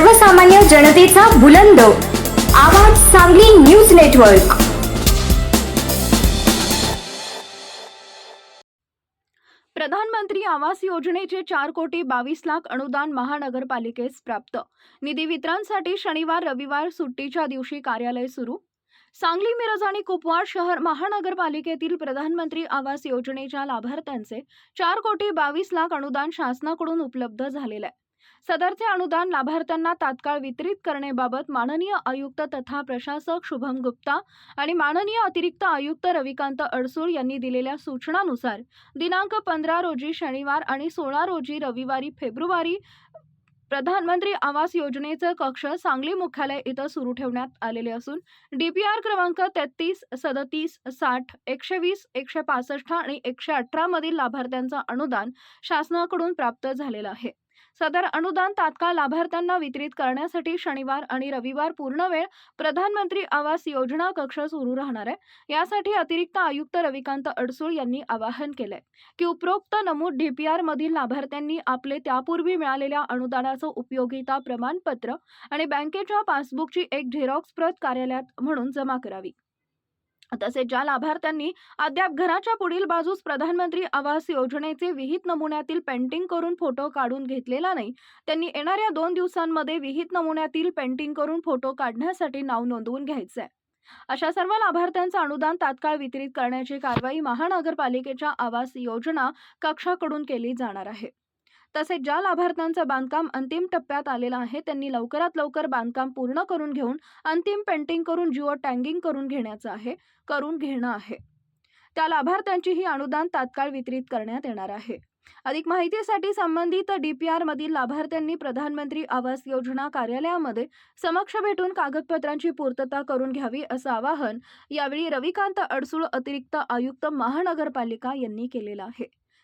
सर्वसामान्य जनतेचा बुलंद. आवाज सांगली न्यूज नेटवर्क. प्रधानमंत्री आवास योजनेचे चार कोटी बावीस लाख अनुदान महानगरपालिकेस प्राप्त. निधी वितरणसाठी शनिवार रविवार सुट्टीच्या दिवशी कार्यालय सुरू. सांगली मिरज आणि कुपवाड शहर महानगरपालिकेतील प्रधानमंत्री आवास योजनेच्या लाभार्थ्यांचे चार कोटी बावीस लाख अनुदान शासनाकडून उपलब्ध झालेले आहे. सदरचे अनुदान लाभार्थ्यांना तात्काळ वितरित करण्याबाबत माननीय आयुक्त तथा प्रशासक शुभम गुप्ता आणि माननीय अतिरिक्त आयुक्त रविकांत अडसूळ यांनी दिलेल्या सूचनानुसार दिनांक पंधरा रोजी शनिवार आणि सोळा रोजी रविवारी फेब्रुवारी प्रधानमंत्री आवास योजनेचं कक्ष सांगली मुख्यालय इथं सुरू ठेवण्यात आलेले असून डीपीआर क्रमांक तेहतीस सदतीस साठ एकशे वीस एकशे पासष्ट आणि एकशे अठरा मधील लाभार्थ्यांचं अनुदान शासनाकडून प्राप्त झालेलं आहे. सदर अनुदान तात्काळ लाभार्थ्यांना वितरित करण्यासाठी शनिवार आणि रविवार पूर्ण वेळ प्रधानमंत्री आवास योजना कक्ष सुरू राहणार आहे. यासाठी अतिरिक्त आयुक्त रविकांत अडसूळ यांनी आवाहन केलंय. की उपरोक्त नमूद डीपीआर मधील लाभार्थ्यांनी आपले त्यापूर्वी मिळालेल्या अनुदानाचं उपयोगिता प्रमाणपत्र आणि बँकेच्या पासबुकची एक झेरॉक्स प्रत कार्यालयात म्हणून जमा करावी. तसेच ज्या लाभार्थ्यांनी अद्याप घराच्या पुढील बाजूस प्रधानमंत्री आवास योजनेचे विहित नमुन्यातील पेंटिंग करून फोटो काढून घेतलेला नाही त्यांनी येणाऱ्या दोन दिवसांमध्ये विहित नमुन्यातील पेंटिंग करून फोटो काढण्यासाठी नाव नोंदवून घ्यायचे आहे. अशा सर्व लाभार्थ्यांचं अनुदान तात्काळ वितरित करण्याची कारवाई महानगरपालिकेच्या आवास योजना कक्षाकडून केली जाणार आहे तसेच ज्या लाभार्थ्यांचं बांधकाम अंतिम टप्प्यात आलेलं आहे त्यांनी लवकरात लवकर बांधकाम पूर्ण करून घेऊन अंतिम पेंटिंग करून जिओ टँगिंग करून घेण्याचं आहे करून घेणं आहे. त्या लाभार्थ्यांचीही अनुदान तात्काळ वितरित करण्यात येणार आहे. अधिक माहितीसाठी संबंधित डीपीआर मधील लाभार्थ्यांनी प्रधानमंत्री आवास योजना कार्यालयामध्ये समक्ष भेटून कागदपत्रांची पूर्तता करून घ्यावी असं आवाहन यावेळी रविकांत अडसूळ अतिरिक्त आयुक्त महानगरपालिका यांनी केलेलं आहे.